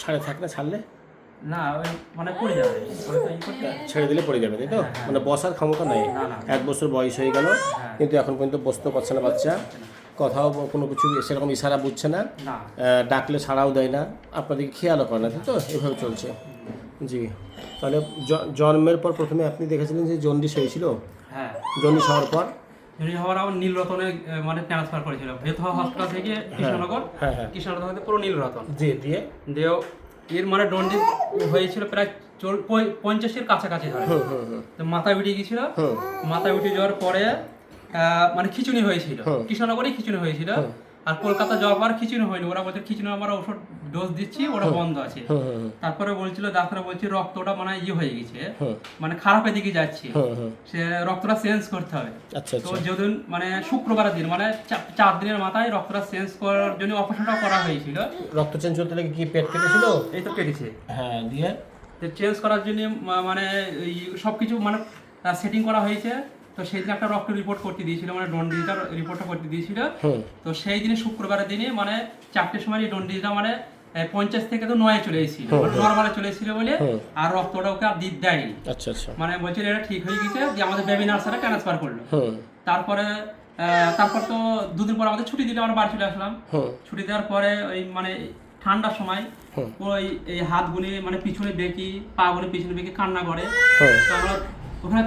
ছাড়ে থাক না ছাড়লে? না মানে পড়ে যাবে। করতে ছেড়ে দিলে পড়ে যাবে তাই তো? হ্যাঁ, হ্যাঁ। মানে বসার ক্ষমতা নেই। এক বছর বয়স হয়ে গেল হ্যাঁ। কিন্তু এখন পর্যন্ত বসতে পারছে না বাচ্চা। কথাও কোনো কিছু সেরকম ইশারা বুঝছে না। ডাকলে সাড়াও দেয় না। আপনাদেরকে খেয়ালও করে না তাই তো? এভাবে চলছে। জি। তাহলে জন্মের পর প্রথমে আপনি দেখেছিলেন যে জন্ডিস হয়েছিল? হ্যাঁ। জন্ডিস হওয়ার পর? হওয়ার আবার নীলরতনে মানে ট্রান্সফার করেছিল। বেথা হসপিটাল থেকে কৃষ্ণনগর হ্যাঁ হ্যাঁ। কৃষ্ণনগর থেকে পুরো নীলরতন জি দিয়ে? এর মানে ডন্ডি হয়েছিল প্রায় চল পঞ্চাশের কাছাকাছি ধরে তো মাথা উঠে গেছিল মাথা বিটিয়ে উঠে যাওয়ার পরে আহ, মানে খিচুনি হয়েছিল। কৃষ্ণনগরে খিচুনি হয়েছিল। আর কলকাতা যাওয়ার পর খিচুনি হয়নি। ওরা বলছে খিচুনি আমরা ওষুধ ডোজ দিচ্ছি ওরা বন্ধ আছে। হুম হুম তারপরে বলছিল ডাক্তার বলছে রক্তটা মানে ইয়ে হয়ে গেছে। মানে খারাপের দিকে যাচ্ছে। সে রক্তটা চেঞ্জ করতে হবে। আচ্ছা তো আচ্ছা। যেদিন মানে শুক্রবারের দিন মানে চার দিনের মাথায় রক্তটা চেঞ্জ করার জন্য অপারেশনটা করা হয়েছিল। রক্ত চেঞ্জ করতে লেগে কি পেট কেটেছিল? এই তো কেটেছে। হ্যাঁ দিয়ে? চেঞ্জ করার জন্য মানে সব কিছু মানে সেটিং করা হয়েছে। তো সেই দিন একটা রক্ত রিপোর্ট করতে দিয়েছিল মানে ডন্ডিটা রিপোর্টটা করতে দিয়েছিল। তো সেই দিনে শুক্রবারের দিনে মানে চারটের সময় এই ডন্ডিটা মানে আহ, পঞ্চাশ থেকে তো নয় চলে এসেছিল নর্মালে চলে এসেছিল বলে আর রক্তটা ওকে আর দিতে দেয়নি। আচ্ছা আচ্ছা। মানে বলছিল এটা ঠিক হয়ে গেছে দিয়ে আমাদের বেবি নার্সারে ট্রান্সফার করল। তারপরে তারপর তো দুদিন পর আমাদের ছুটি দিলে আমরা বাড়ি চলে আসলাম। ছুটি দেওয়ার পরে ওই মানে ঠান্ডার সময় ওই এই হাতগুলি মানে পিছনে বেঁকি পা গুলি পিছনে বেঁকি কান্না করে। তো আমরা ওখানে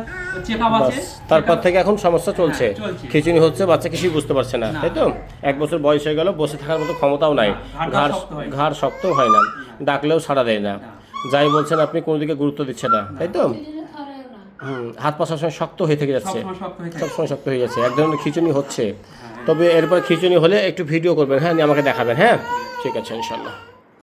চেক আছে তারপর থেকে এখন সমস্যা চলছে হ্যাঁ, চলছে। খিচুনি হচ্ছে বাচ্চা কিছুই বুঝতে পারছে না। তাই তো? এক বছর বয়স হয়ে গেল বসে থাকার মতো ক্ষমতাও নাই। ঘাড় শক্ত হয় না। ঘাড় শক্ত হয় না। ডাকলেও সাড়া দেয় না। যাই বলছেন আপনি কোনো দিকে গুরুত্ব দিচ্ছে না তাই তো? হাত পা সবসময় শক্ত হয়ে থেকে যাচ্ছে। সবসময় শক্ত হয়ে হয়ে যাচ্ছে। এক ধরনের খিচুনি হচ্ছে। তবে এরপর খিচুনি হলে একটু ভিডিও করবেন হ্যাঁ আমাকে দেখাবেন হ্যাঁ? ঠিক আছে ইনশাল্লাহ